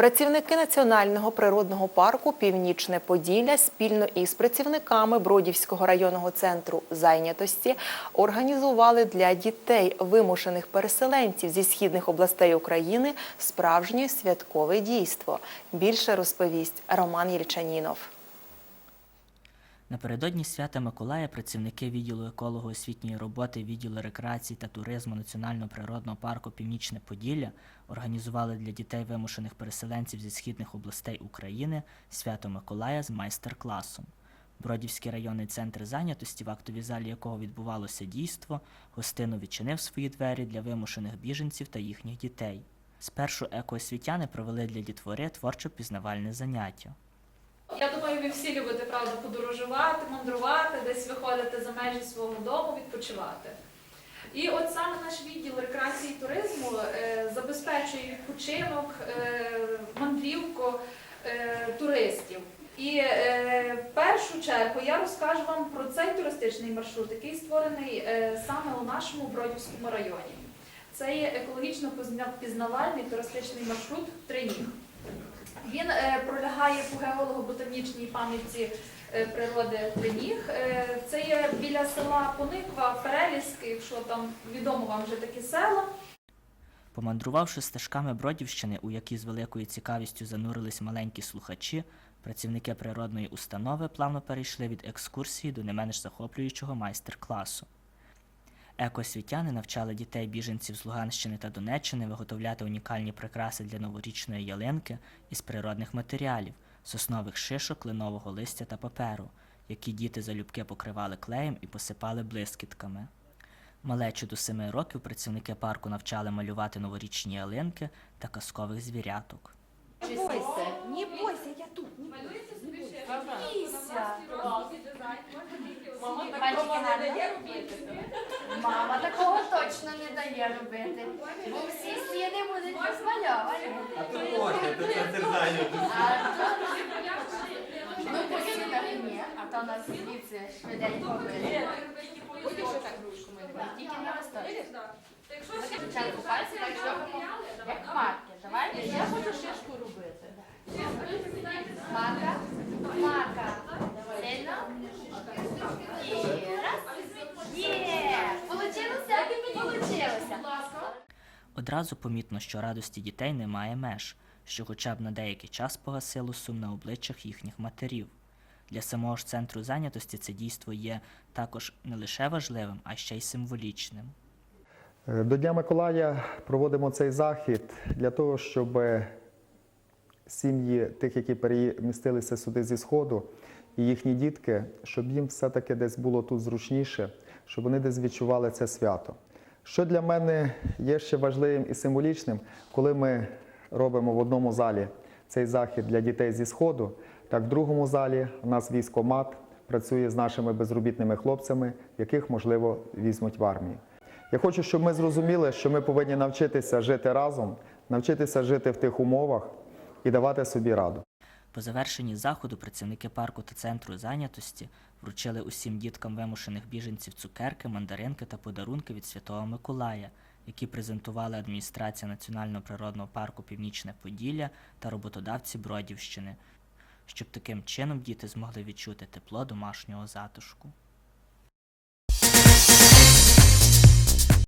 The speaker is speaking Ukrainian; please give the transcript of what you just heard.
Працівники Національного природного парку Північне Поділля спільно із працівниками Бродівського районного центру зайнятості організували для дітей вимушених переселенців зі східних областей України справжнє святкове дійство. Більше розповість Роман Єльчанінов. Напередодні свята Миколая працівники відділу еколого-освітньої роботи, відділу рекреації та туризму Національного природного парку Північне Поділля організували для дітей вимушених переселенців зі східних областей України свято Миколая з майстер-класом. Бродівський районний центр зайнятості, в актовій залі якого відбувалося дійство, гостину відчинив свої двері для вимушених біженців та їхніх дітей. Спершу екоосвітяни провели для дітвори творчо-пізнавальне заняття. Я думаю, ви всі любите правда подорожувати, мандрувати, десь виходити за межі свого дому, відпочивати. І от саме наш відділ рекреації і туризму е, забезпечує відпочинок, е, мандрівку е, туристів. І е, в першу чергу я розкажу вам про цей туристичний маршрут, який створений е, саме у нашому Бродівському районі. Це є екологічно пізнавальний туристичний маршрут Триніг. Він е, пролягає по геолого-ботанічній пам'ятці е, природи Триніг. Е, це є біля села Пониква, Переліськ, якщо там відомо вам вже такі села. Помандрувавши стежками Бродівщини, у які з великою цікавістю занурились маленькі слухачі, працівники природної установи плавно перейшли від екскурсії до не менш захоплюючого майстер-класу. Екосвітяни навчали дітей біженців з Луганщини та Донеччини виготовляти унікальні прикраси для новорічної ялинки із природних матеріалів, соснових шишок, кленового листя та паперу, які діти залюбки покривали клеєм і посипали блискітками. Малечу до семи років працівники парку навчали малювати новорічні ялинки та казкових звіряток. Не бойся, не бойся, я тут. Не Малюється собі ще. Мама Мальчики гарно? Мама такого точно не дає робити. Бо всі стіни будуть розмальовані. А то то це то- Ну, по ні, а то нас звідси швиденько вийде. Будеш так ручку мити? Тільки не розточиш. Спочатку пальці так зробимо, як маркер. Давай. Я хочу шишку робити. Мака, мака. Сильно. І раз. Є! Получилося? Получилося. Одразу помітно, що радості дітей немає меж, що хоча б на деякий час погасило сум на обличчях їхніх матерів. Для самого ж центру зайнятості це дійство є також не лише важливим, а ще й символічним. Е, До Дня Миколая проводимо цей захід для того, щоб сім'ї тих, які перемістилися сюди зі Сходу, і їхні дітки, щоб їм все-таки десь було тут зручніше, щоб вони десь відчували це свято. Що для мене є ще важливим і символічним, коли ми робимо в одному залі цей захід для дітей зі Сходу, так в другому залі у нас військомат працює з нашими безробітними хлопцями, яких, можливо, візьмуть в армію. Я хочу, щоб ми зрозуміли, що ми повинні навчитися жити разом, навчитися жити в тих умовах і давати собі раду. По завершенні заходу працівники парку та центру зайнятості вручили усім діткам вимушених біженців цукерки, мандаринки та подарунки від Святого Миколая, які презентували адміністрація Національного природного парку Північне Поділля та роботодавці Бродівщини, щоб таким чином діти змогли відчути тепло домашнього затишку.